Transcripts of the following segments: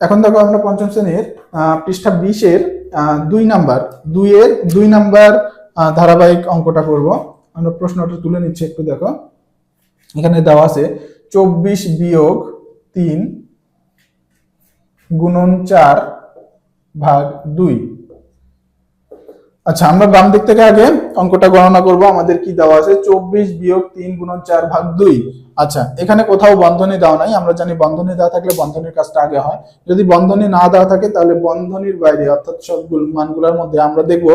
এখন দেখো আমরা পঞ্চম শ্রেণির পৃষ্ঠা বিশের দুই নাম্বার, দুইয়ের দুই নাম্বার ধারাবাহিক অঙ্কটা করব। আমরা প্রশ্নটা তুলে নিচ্ছি একটু দেখো। এখানে দেওয়া আছে চব্বিশ বিয়োগ তিন গুণন চার ভাগ দুই। আচ্ছা আমরা বাম দিক থেকে আগে অঙ্কটা গণনা করব, আমাদের কি দেওয়া আছে? চব্বিশ বিয়োগ তিন গুণন চার ভাগ দুই। আচ্ছা এখানে কোথাও বন্ধনী দেওয়া নাই, আমরা জানি বন্ধনী দেওয়া থাকলে বন্ধনীর কাজটা আগে হয়। যদি বন্ধনী না দেওয়া থাকে, তাহলে বন্ধনীর বাইরে, অর্থাৎ সবগুলো মানগুলোর মধ্যে আমরা দেখব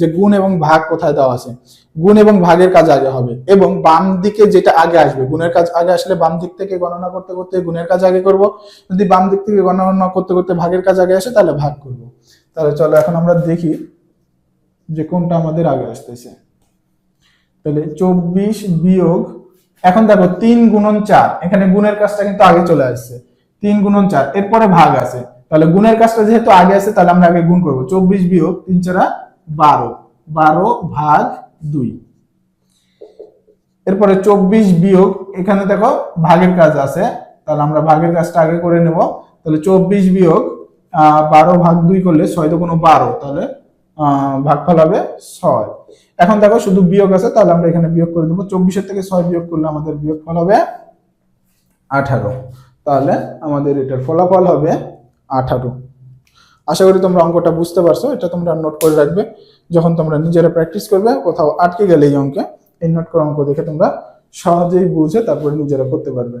যে গুণ এবং ভাগ কোথায় দেওয়া আছে। গুণ এবং ভাগের কাজ আগে হবে, এবং বাম দিকে যেটা আগে আসবে, গুণের কাজ আগে আসলে বাম দিক থেকে গণনা করতে করতে গুণের কাজ আগে করব। যদি বাম দিক থেকে গণনা করতে করতে ভাগের কাজ আগে আসে, তাহলে ভাগ করব। তাহলে চলো এখন আমরা দেখি যে কোনটা আমাদের আগে আসতেছে। তাহলে চব্বিশ বিয়োগ এখন দেখো তিন গুণন চার এখানে গুণের কাজটা কিন্তু আগে চলে আসছে। তিন গুণন চার এরপরে ভাগ আছে। তাহলে গুণের কাজটা যেহেতু আগে আছে তাহলে আমরা আগে গুণ করব। চব্বিশ বিয়োগ তিন চারা বারো বারো ভাগ দুই। এরপরে চব্বিশ বিয়োগ এখানে দেখো ভাগের কাজ আছে তাহলে আমরা ভাগের কাজটা আগে করে নেব। তাহলে চব্বিশ বিয়োগ আহ, বারো ভাগ দুই করলে ছয় তো কোনো বারো তাহলে ভাগফল হবে ছয়। এখন দেখো শুধু বিয়োগ আছে, তাহলে আমরা এখানে বিয়োগ করে দেবো। চব্বিশের থেকে ছয় বিয়োগ করলে আমাদের বিয়োগফল হবে আঠারো। তাহলে আমাদের এটার ফলাফল হবে আঠারো। আশা করি তোমরা অঙ্কটা বুঝতে পারছ, এটা তোমরা নোট করে রাখবে। যখন তোমরা নিজেরা প্র্যাকটিস করবে, কোথাও আটকে গেলে এই অঙ্কে, এই নোট করা অঙ্ক দেখে তোমরা সহজেই বুঝে তারপরে নিজেরা করতে পারবে।